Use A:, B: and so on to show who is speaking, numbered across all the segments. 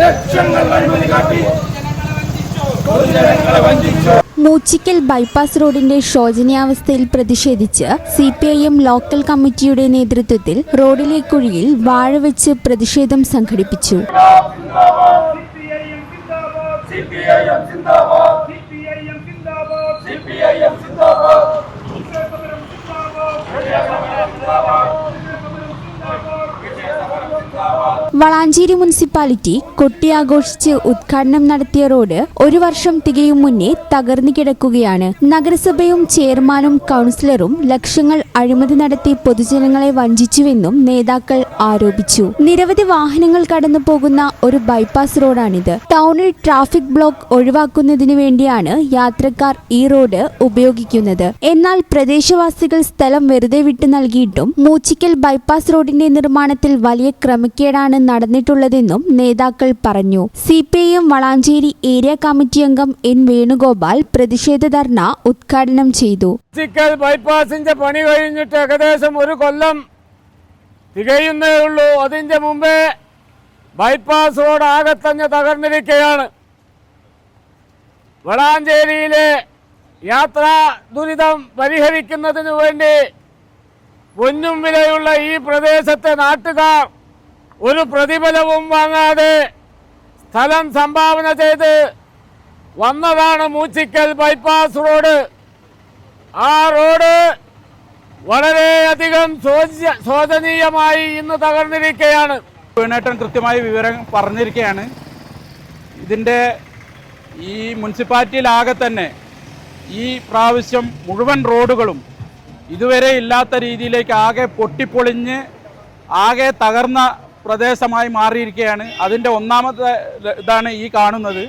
A: ലക്ഷങ്ങൾ
B: മൂച്ചിക്കൽ ബൈപ്പാസ് റോഡിന്റെ ശോചനീയാവസ്ഥയിൽ പ്രതിഷേധിച്ച് C P I M local കമ്മിറ്റിയുടെ നേതൃത്വത്തിൽ റോഡിലെ കുഴിയിൽ വാഴ വെച്ച് പ്രതിഷേധം സംഘടിപ്പിച്ചു.
A: സിപിഐഎം സിന്ദാബാദ്. സിപിഐഎം സിന്ദാബാദ്.
B: വളാഞ്ചേരി മുനിസിപ്പാലിറ്റി കൊട്ടിയാഘോഷിച്ച് ഉദ്ഘാടനം നടത്തിയ റോഡ് ഒരു വർഷം തികയും മുന്നേ തകർന്നു കിടക്കുകയാണ്. നഗരസഭയും ചെയർമാനും കൗൺസിലറും ലക്ഷങ്ങൾ അഴിമതി നടത്തി പൊതുജനങ്ങളെ വഞ്ചിച്ചുവെന്നും നേതാക്കൾ ആരോപിച്ചു. നിരവധി വാഹനങ്ങൾ കടന്നു പോകുന്ന ഒരു ബൈപ്പാസ് റോഡാണിത്. ടൗണിൽ ട്രാഫിക് ബ്ലോക്ക് ഒഴിവാക്കുന്നതിനു വേണ്ടിയാണ് യാത്രക്കാർ ഈ റോഡ് ഉപയോഗിക്കുന്നത്. എന്നാൽ പ്രദേശവാസികൾ സ്ഥലം വെറുതെ വിട്ടു നൽകിയിട്ടും മൂച്ചിക്കൽ ബൈപ്പാസ് റോഡിന്റെ നിർമ്മാണത്തിൽ വലിയ ക്രമക്കേടാണ് നടന്നിട്ടുള്ളതെന്നും നേതാക്കൾ പറഞ്ഞു. C P I Valanchery area committee അംഗം എൻ വേണുഗോപാൽ പ്രതിഷേധ ധർണ ഉദ്ഘാടനം ചെയ്തു.
C: ബൈപ്പാസിന്റെ പണി കഴിഞ്ഞിട്ട് ഏകദേശം ഒരു കൊല്ലം തികയുന്നേ ഉള്ളൂ. അതിന്റെ മുമ്പേ ബൈപ്പാസ് റോഡ് ആകെ തന്നെ തകർന്നിരിക്കുകയാണ് വളാഞ്ചേരിയിലെ യാത്രാ ദുരിതം പരിഹരിക്കുന്നതിനു വേണ്ടി പൊന്നും വിലയുള്ള ഈ പ്രദേശത്തെ നാട്ടുകാർ ഒരു പ്രതിഫലവും വാങ്ങാതെ സ്ഥലം സംഭാവന ചെയ്ത് വന്നതാണ് മൂച്ചിക്കൽ ബൈപ്പാസ് റോഡ്. ആ റോഡ് വളരെയധികം ശോച- ശോചനീയമായി ഇന്ന് തകർന്നിരിക്കുകയാണ്
D: വേണേട്ടൻ കൃത്യമായി വിവരം പറഞ്ഞിരിക്കുകയാണ് ഇതിന്റെ ഈ മുനിസിപ്പാലിറ്റിയിലാകെ തന്നെ ഈ പ്രാവശ്യം മുഴുവൻ റോഡുകളും ഇതുവരെ ഇല്ലാത്ത രീതിയിലേക്ക് ആകെ പൊട്ടിപ്പൊളിഞ്ഞ് ആകെ തകർന്ന പ്രദേശമായി മാറിയിരിക്കുകയാണ്. അതിന്റെ ഒന്നാമത്തെ ഇതാണ് ഈ കാണുന്നത്.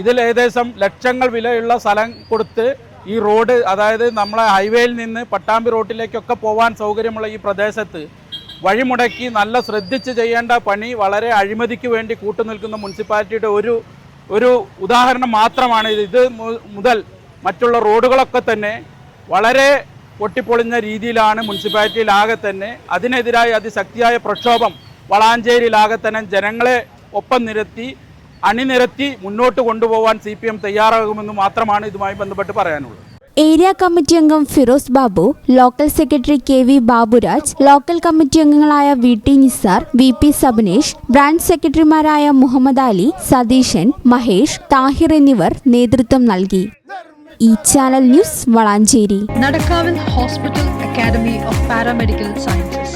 D: ഇതിൽ ഏകദേശം ലക്ഷങ്ങൾ വിലയുള്ള സ്ഥലം കൊടുത്ത് ഈ റോഡ് അതായത് നമ്മളെ ഹൈവേയിൽ നിന്ന് പട്ടാമ്പി റോട്ടിലേക്കൊക്കെ പോകാൻ സൗകര്യമുള്ള ഈ പ്രദേശത്ത് വഴിമുടക്കി നല്ല ശ്രദ്ധിച്ച് ചെയ്യേണ്ട പണി വളരെ അഴിമതിക്ക് വേണ്ടി കൂട്ടുനിൽക്കുന്ന മുനിസിപ്പാലിറ്റിയുടെ ഒരു ഒരു ഉദാഹരണം മാത്രമാണ് ഇത്. ഇത് മുതൽ മറ്റുള്ള റോഡുകളൊക്കെ തന്നെ വളരെ പൊട്ടിപ്പൊളിഞ്ഞ രീതിയിലാണ് മുനിസിപ്പാലിറ്റിയിലാകെ തന്നെ. അതിനെതിരായി അതിശക്തിയായ പ്രക്ഷോഭം വളാഞ്ചേരിയിലാകെ തന്നെ ജനങ്ങളെ ഒപ്പം നിരത്തി അണിനിരത്തി മുന്നോട്ട് കൊണ്ടുപോകാൻ സി പി എം തയ്യാറാകുമെന്ന് മാത്രമാണ് ഇതുമായി ബന്ധപ്പെട്ട് പറയാനുള്ളത്.
B: ഏരിയ കമ്മിറ്റി അംഗം Feroz Babu local secretary K V Baburaj local committee അംഗങ്ങളായ V T Nisar V P Sabanesh branch സെക്രട്ടറിമാരായ മുഹമ്മദ് അലി സതീശൻ മഹേഷ് താഹിർ എന്നിവർ നേതൃത്വം നൽകി. ഈ channel news Valanchery.
E: Nadakkavil hospital academy of paramedical sciences.